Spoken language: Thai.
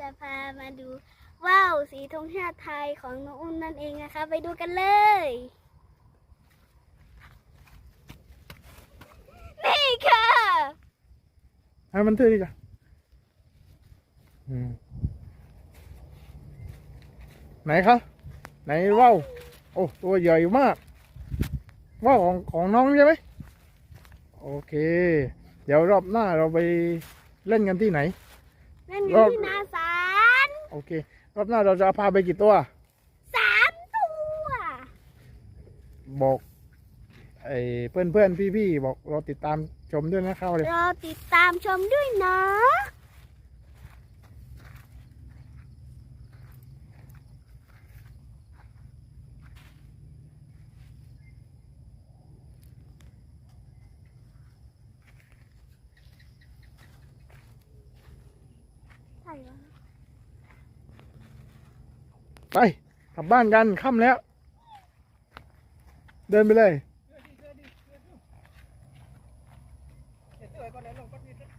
จะพามาดูว่าวสีธงชาติไทยของน้องอุ้มนั่นเองนะคะ ไปดูกันเลยนี่ค่ะให้มันเท่ดีจ้ะไหนครับไหนว่าวโอ้ตัวใหญ่มากว่าวของของน้องใช่ไหมโอเค เดี๋ยวรอบหน้าเราไปเล่นกันที่ไหน นั่นอรยู่อบที่นาสารโอเค รอบหน้าเราจะพาไปกี่ตัว สามตัว บอกไอ้เพื่อนเพื่อนพี่พี่ๆบอกเราติดตามชมด้วยนะครับเลยรอติดตามชมด้วยนะ ใช่วะ ไปกลับบ้านกันค่ำแล้ว เดินไปเลย เดี๋ยวก่อนเดี๋ยวลงก็มีเดี๋ยว